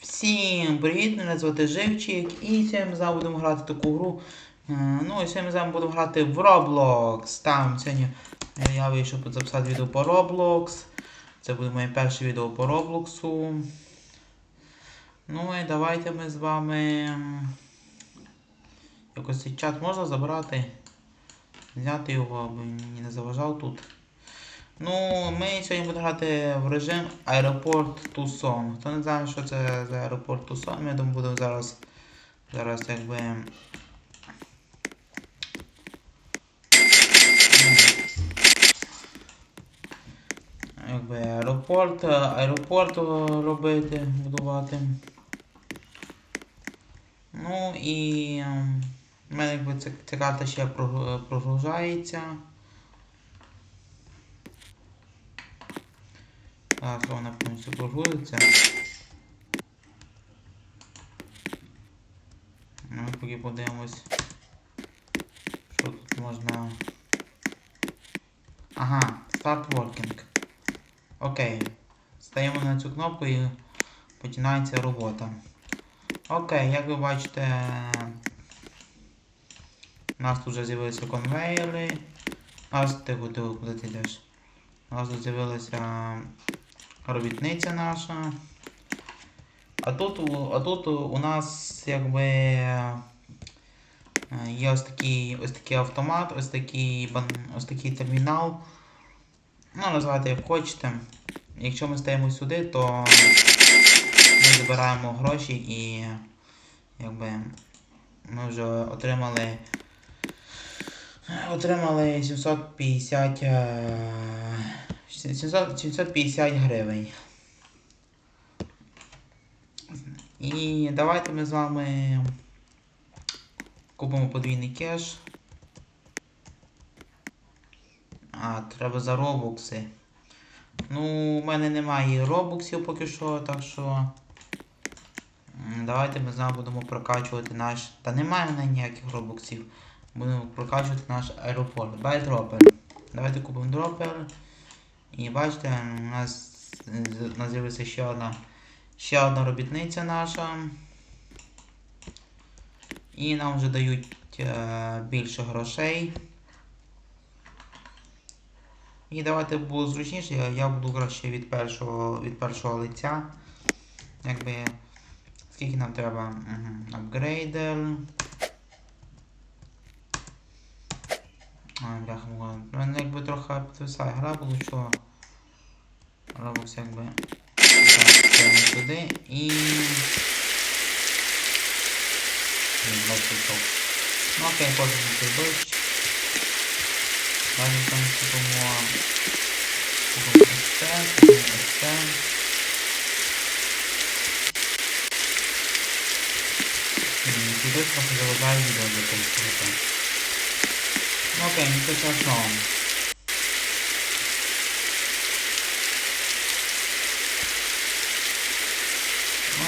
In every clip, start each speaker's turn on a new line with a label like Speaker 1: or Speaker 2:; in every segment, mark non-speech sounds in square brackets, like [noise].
Speaker 1: Всім привіт! Мене звати Живчик і сьогодні ми зараз будемо грати таку гру. Е, Ну і сьогодні ми зараз будемо грати в Roblox. Там сьогодні е, я вийшов записати відео по Roblox. Це буде моє перше відео по Roblox. Ну і давайте ми з вами. Якось цей чат можна забрати. Взяти його, аби мені не заважав тут. Ну, ми сьогодні будемо грати в режим аеропорт Тусон. Хто не знає, що це за аеропорт Тусон, ми думаю, будемо зараз. Зараз якби. ну, Якби аеропорт, аеропорт робити, будувати. Ну і ем, в мене якби ця, ця карта ще прогру- прогружається. Зараз вона повністю прогрузиться. Ми поки подивимось, що тут можна. Ага, Start Working. Окей. Стаємо на цю кнопку і починається робота. Окей, як ви бачите, у нас тут вже з'явилися конвейери. У нас ти куди, ти йдеш? У нас тут з'явилася робітниця наша. А тут, а тут у нас якби е, є ось такий, ось такий автомат, ось такий, ось такий термінал. Ну, називайте як хочете. Якщо ми стаємо сюди, то ми забираємо гроші і якби ми вже отримали отримали 750 е, 700, 750 гривень. І давайте ми з вами купимо подвійний кеш. А, треба за робокси. Ну, у мене немає робоксів поки що, так що. Давайте ми з вами будемо прокачувати наш. Та немає в мене ніяких робоксів. Будемо прокачувати наш аеропорт. Бай дропер. Давайте купимо дропер. І бачите, у нас, з'явилася ще одна, ще одна робітниця наша. І нам вже дають е, більше грошей. І давайте було зручніше, я, я буду краще від першого, від першого лиця. Якби. Скільки нам треба? Угу. Апгрейдер. А, трохи підвисає гра, було що. Робокс якби. Так, це сюди і. Ну окей, потім цей дощ. Далі там купимо. Ось це, ось це. Дощ трохи заважає відео записувати. Ну окей, нічого страшного.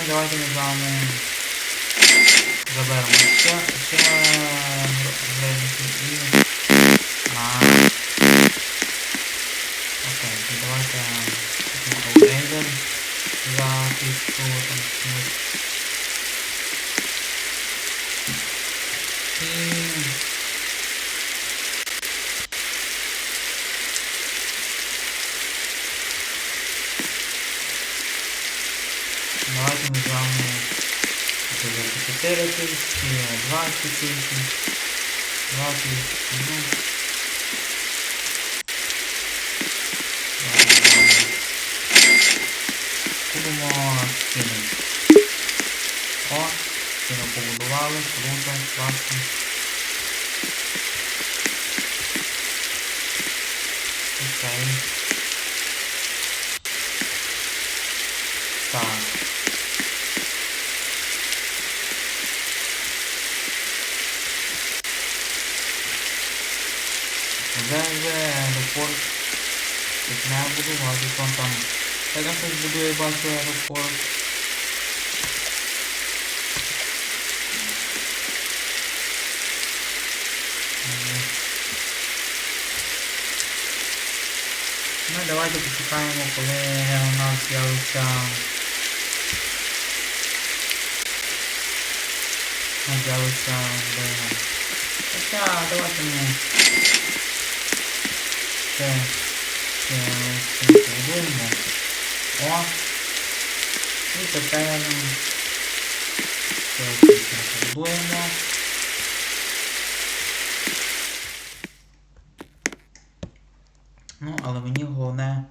Speaker 1: Давайте ми з вами заберемо. Ще, ще і... А. Окей, то давайте купимо апгрейдер за тисячу там чимось. І... Давайте ми з вами це за 4 20 тисяч, 20 тисяч, ну. Будемо скинути. О, стіну побудували, круто, класно. Окей. Так. Вже аеропорт починає будувати, там. Там щось будує, бачу аеропорт. Ну давайте почекаємо, коли у нас з'явиться з'явиться. Хоча, давайте ми це це це. О! І тепер це побудуємо. Ну, але мені головне.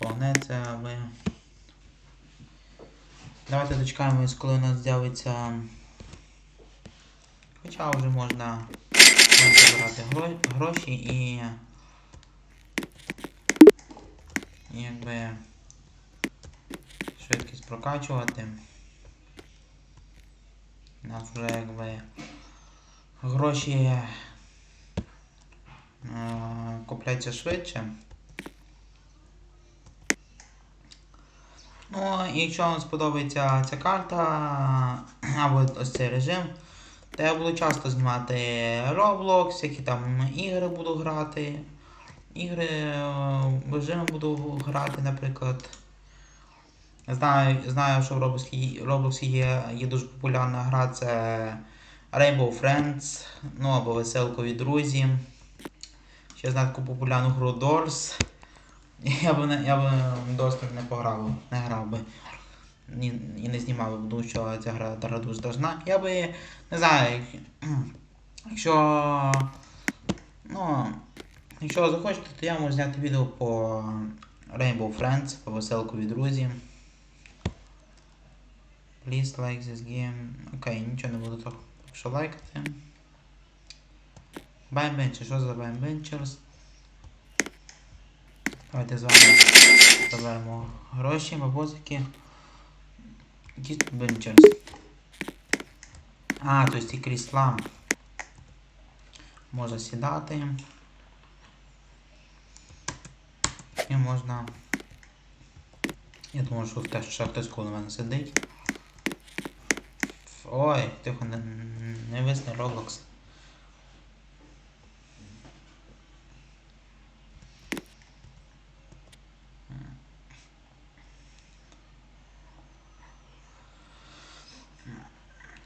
Speaker 1: Головне це аби. Давайте дочекаємось, коли у нас з'явиться. Хоча вже можна забирати гроші і. і якби швидкість прокачувати. У нас вже якби гроші е, купляться швидше. Ну, і якщо вам сподобається ця карта або ось цей режим, то я буду часто знімати Roblox, які там ігри буду грати. Ігри е, режими буду грати, наприклад. Знаю, знаю що в Roblox, Roblox є, є дуже популярна гра, це Rainbow Friends, ну або Веселкові друзі. Ще знаю таку популярну гру Doors. [laughs] Я б не, я б досить не пограв, не грав би. І не знімав би, що ця гра, дуже должна. Я би, не знаю, як- [clears throat] якщо. Ну. Якщо захочете, то я можу зняти відео по Rainbow Friends, по веселкові друзі. Please like this game. Окей, нічого не буду так що лайкати. Benchers, що за Benchers? Давайте з вами заберемо гроші, бабосики. Які Ventures. А, то есть і крісла. Можна сідати. І можна. Я думаю, що теж ще хтось коло мене сидить. Ой, тихо, не, не висне Roblox.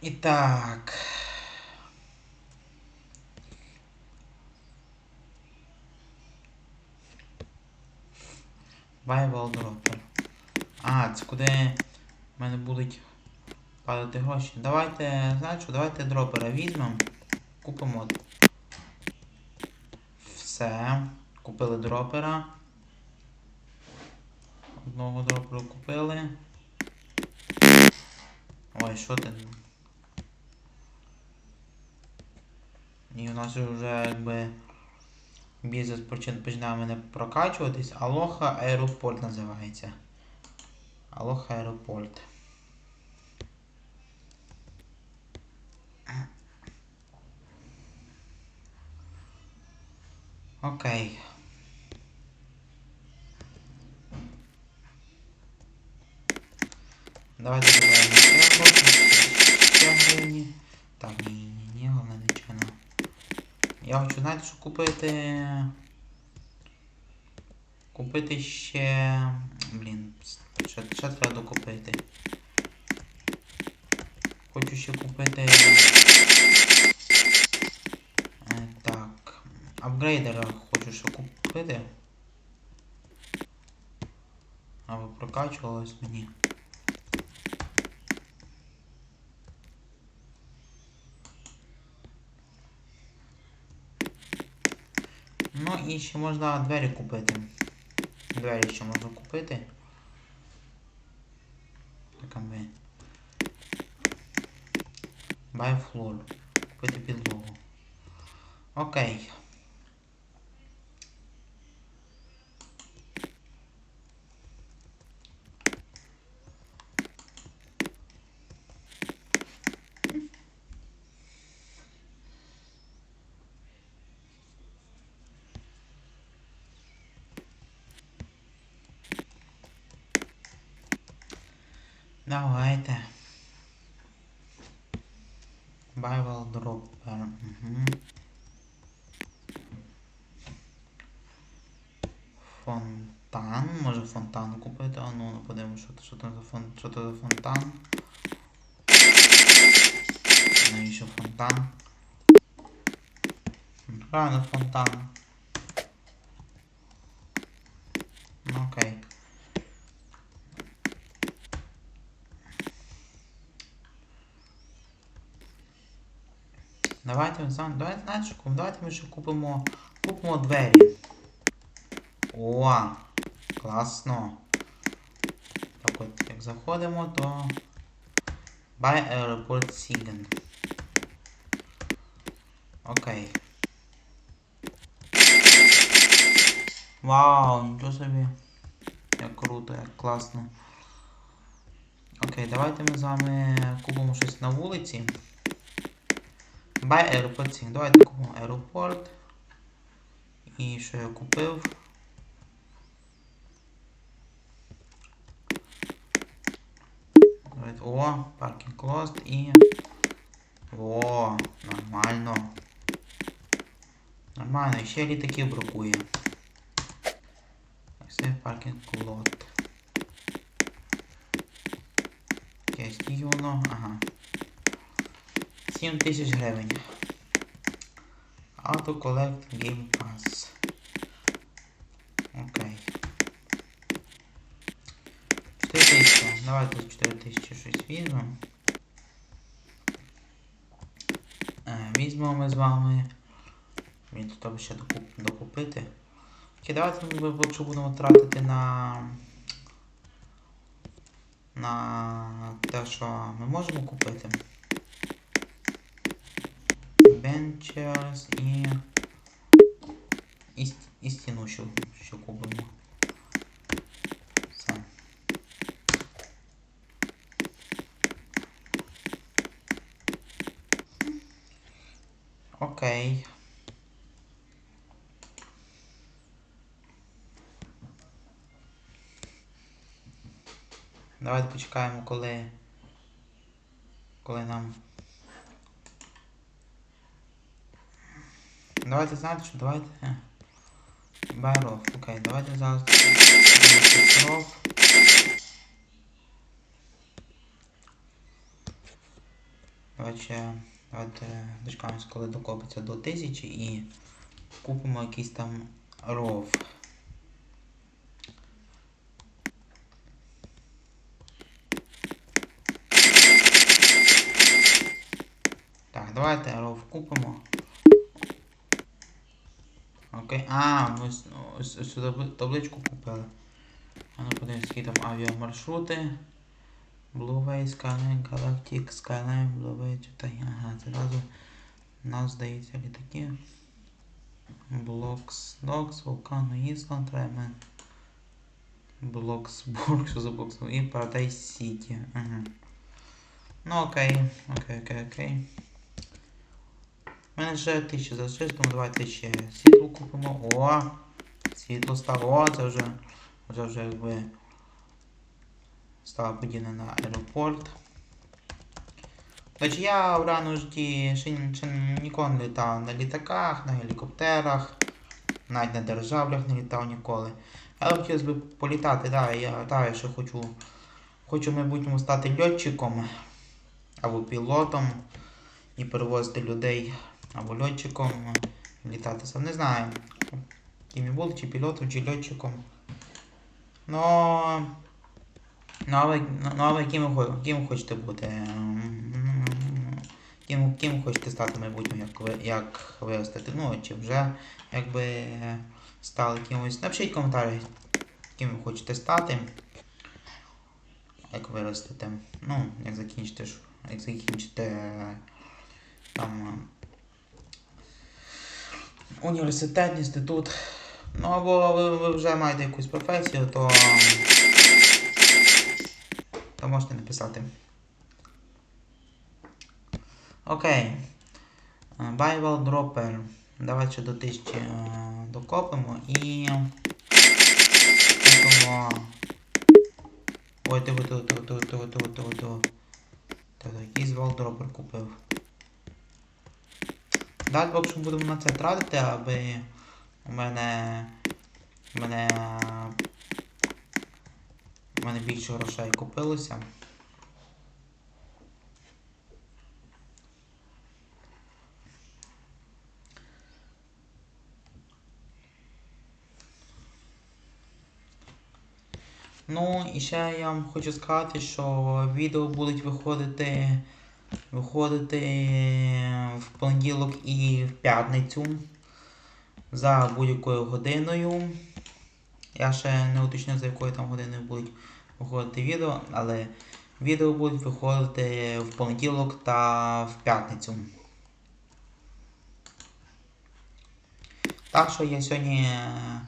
Speaker 1: І так. Bible Dropper. А, це куди в мене будуть падати гроші. Давайте, знаєте що, давайте дропера візьмемо. Купимо. Все. Купили дропера. Одного дроперу купили. Ой, що ти? І у нас вже якби бізнес почин- починає мене прокачуватись. Алоха Аеропорт називається. Алоха Аеропорт. Окей. Давайте додаємо ще гроші. Ще гривні. Так, ні, ні, ні, головне нічого. не. Я хочу, знаєте, що купити. Купити ще. Блін, ще, ще треба докупити. Хочу ще купити. Е, Так. Апгрейдера хочу ще купити. Аби прокачувалось мені. Ну і ще можна двері купити. Двері ще можна купити. Так, ми. Buy floor. Купити підлогу. Окей. Давайте. Bible Dropper. Угу. Фонтан. Може фонтан купити. А ну подивимось, що, що, що то за фонтан. Навіщо фонтан? Правильно, фонтан. Ну окей. Давайте, зам- давайте, купимо? давайте ми ще купимо, купимо двері. О, класно. Так от, як заходимо, то Buy Airport Siegen. Окей. Вау, нічого собі. Як круто, як класно. Окей, давайте ми з вами купимо щось на вулиці. Buy Siegen. Давайте купимо аеропорт. І що я купив? О, паркінг closed і... О, нормально. Нормально, ще літаків бракує. Все, паркінг closed. Окей, скільки? Ага. 7 тисяч гривень. Auto Collect Game Pass. Окей. 4 тисячі. Давайте 4 тисячі щось візьмемо. Е, Візьмемо ми з вами. Мені тут треба ще докуп, докупити. Окей, давайте ми якщо будемо тратити на. На те, що ми можемо купити. Benchers і. І, ст- і стіну, що, що купимо. Все. Окей. Давайте почекаємо, коли. Коли нам. Давайте знаєте, що давайте. Roof. Окей, давайте зараз. Давайте, давайте дочекаємось, коли докопиться до 1000 і купимо якийсь там ров. Так, давайте ров купимо. Окей. А, ми сюди табличку купили. А ну подивимось, які там авіамаршрути. Blueway, Skyline, Galactic, Skyline, Blueway, читай. Ага, це разу у нас здається літаки. Блокс, Докс, Вулкану, Ісланд, Раймен. Блоксбург, що за Блоксбург? І Paradise City. Ага. Ну окей, окей, окей, окей. У мене вже 1000 залишилось, тому давайте ще світло купимо. О! Світло стало. О, це вже, вже, вже якби стало подібне на аеропорт. Значить, я в раному житті ще, ще ніколи не літав на літаках, на гелікоптерах, навіть на державлях не літав ніколи. Але хотілося б політати, да, я, я ще хочу, хочу в майбутньому стати льотчиком або пілотом і перевозити людей або льотчиком, літати сам. Не знаю, буду, чи пілотом, чи льотчиком. Но... Ну, а ви, ну, а ким, ким хочете бути? Ким, ким хочете стати в майбутньому, як ви, як виростете? Ну, чи вже якби стали кимось. Напишіть коментарі, ким ви хочете стати. Як виростете. Ну, як закінчите, як закінчите там е, університет, інститут. Ну, або ви, ви вже маєте якусь професію, то то можете написати. Окей. Bible Dropper. Давайте ще до 1000 е, докопимо і. Купимо. Ой, ти ти ти ти ти ти ти ти ти Та якийсь валдропер купив далі, в общем, будемо на це тратити, аби у мене... У мене... У мене більше грошей купилося. Ну і ще я вам хочу сказати, що відео будуть виходити виходити в понеділок і в п'ятницю за будь-якою годиною. Я ще не уточнив, за якою там годиною будуть виходити відео, але відео будуть виходити в понеділок та в п'ятницю. Так що я сьогодні е,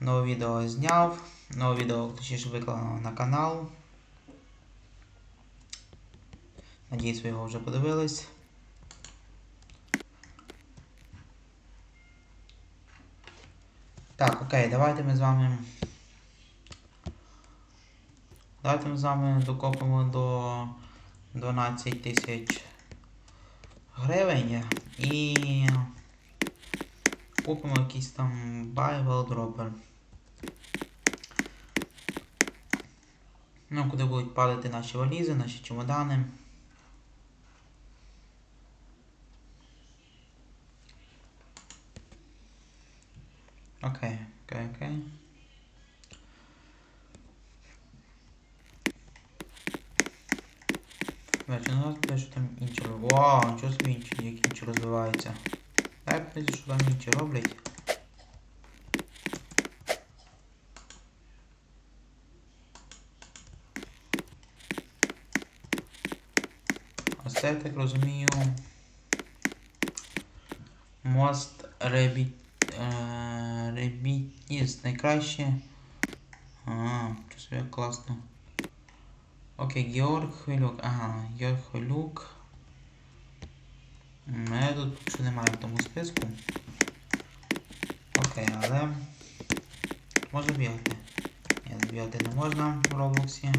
Speaker 1: нове відео зняв, нове відео точніше виклав на канал. Надіюсь, ви його вже подивились. Так, окей, давайте ми з вами. Давайте ми з вами докопимо до 12 тисяч гривень і купимо якийсь там Bible Dropper. Ну, куди будуть падати наші валізи, наші чемодани. Окей, окей, окей. Бачу, ну те, що там інші роблять. Вау, нічого собі інші, як інші розвиваються. Подивіться, що там інші роблять. А це, я так розумію, мост Ребіт е, Ребітніс найкраще. А, як класно. Окей, Георг Хвилюк. Ага, Георг Хвилюк. Мене тут ще немає в тому списку. Окей, але можна бігати. Ні, бігати не можна в Роблоксі.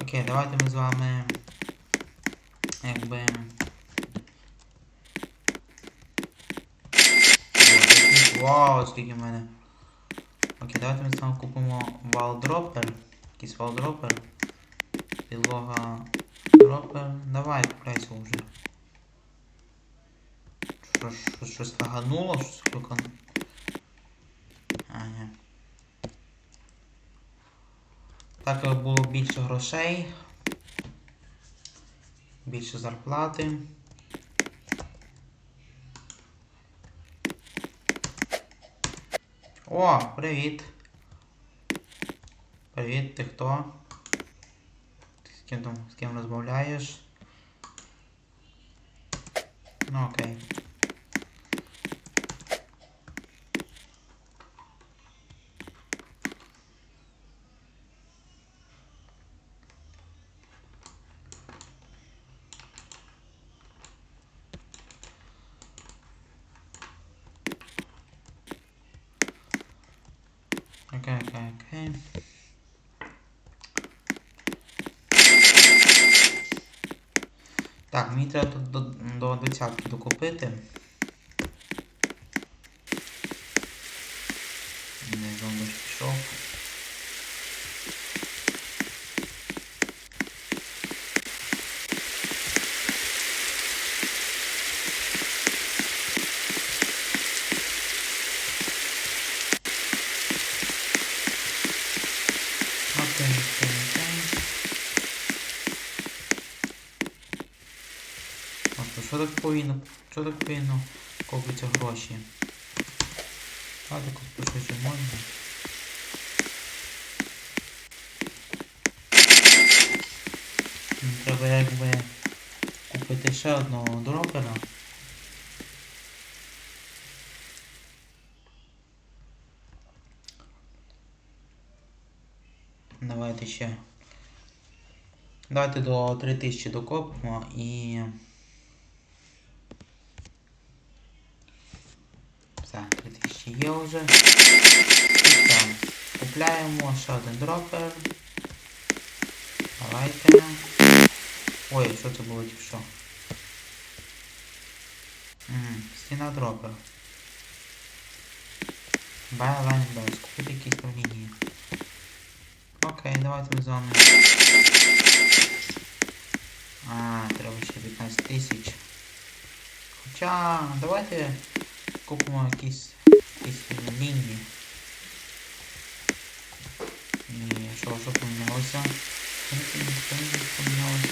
Speaker 1: Окей, давайте ми з вами якби. Вау, скільки в мене. Окей, давайте ми з вами купимо валдропер. Якийсь валдропер. Підлога дропер. Давай, купляйся вже. Що, що, щось лагануло, щось клюкан. А, ні. Так було більше грошей. Більше зарплати. О, привіт. Привіт, ти хто? Ти з ким, там, з ким розмовляєш? Ну окей. Окей, Так, мені треба до, до 20 докупити. Не зомбиш пішов. Окей, окей, окей. От, що так повинно, що так повинно копиться гроші? Куплю щось вже можна. Треба якби купити ще одного дропера. Давайте ще. Давайте до 3000 докопимо і. Все, 3000 є вже. І все. Купляємо ще один дропер. Давайте. Ой, що це було тільки що? Мгм, Стіна дропер. Байлайн без. Купити якісь там лінії. Окей, давайте ми з вами. А, треба ще 15 тисяч. Хоча, давайте Купимо якісь якісь лінії. І що, що помінялося? Що помінялося?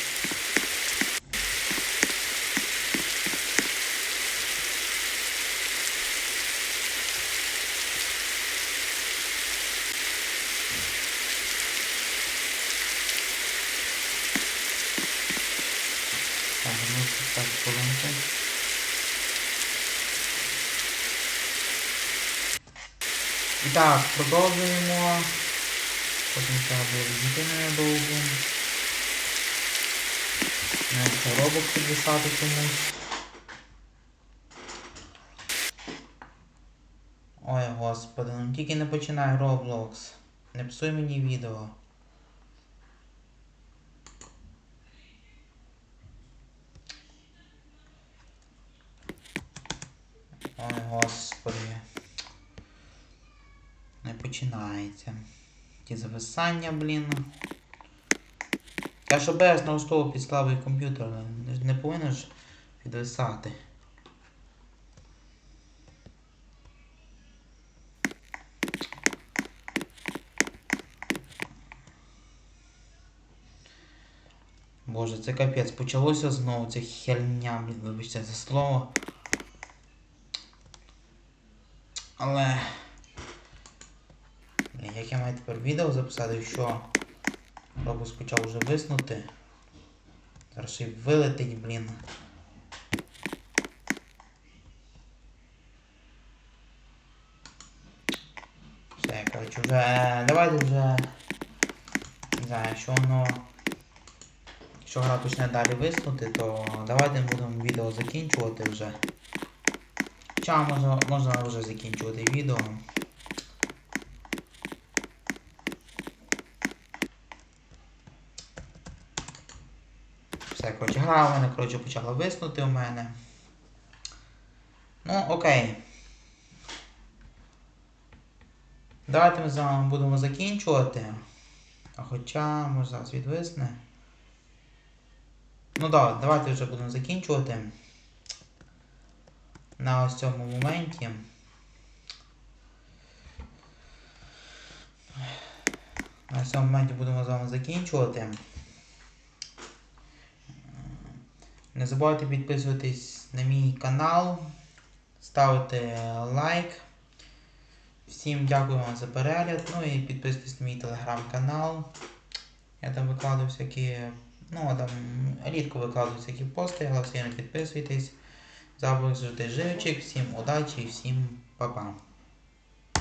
Speaker 1: Так, продовжуємо. Потім треба було відійти ненадовго. Навіть коробок підвисати комусь. Ой, господи, ну тільки не починай Roblox. Не псуй мені відео. Ой, господи. Не починається. Ті зависання, блін. Я ж ОБС налаштовував під слабий комп'ютер, не повинен ж підвисати. Боже, це капець. Почалося знову ця херня, блін, вибачте за слово. Але. Я маю тепер відео записати, що робус почав вже виснути. Зараз ще й вилетить, блін. Все, коротше, вже. Давайте вже. Не знаю, що воно. Якщо гра почне далі виснути, то давайте будемо відео закінчувати вже. Хоча можна, можна вже закінчувати відео. Все, коротше, у коротше, почала виснути у мене. Ну, окей. Давайте ми з вами будемо закінчувати. А хоча, може зараз відвисне. Ну так, давайте вже будемо закінчувати. На ось цьому моменті. На цьому моменті будемо з вами закінчувати. Не забувайте підписуватись на мій канал, ставити лайк. Всім дякую вам за перегляд. Ну і підписуйтесь на мій телеграм-канал. Я там викладаю всякі, ну там рідко викладаю всякі пости, але все підписуйтесь. Завжди живчих, всім удачі і всім па-па.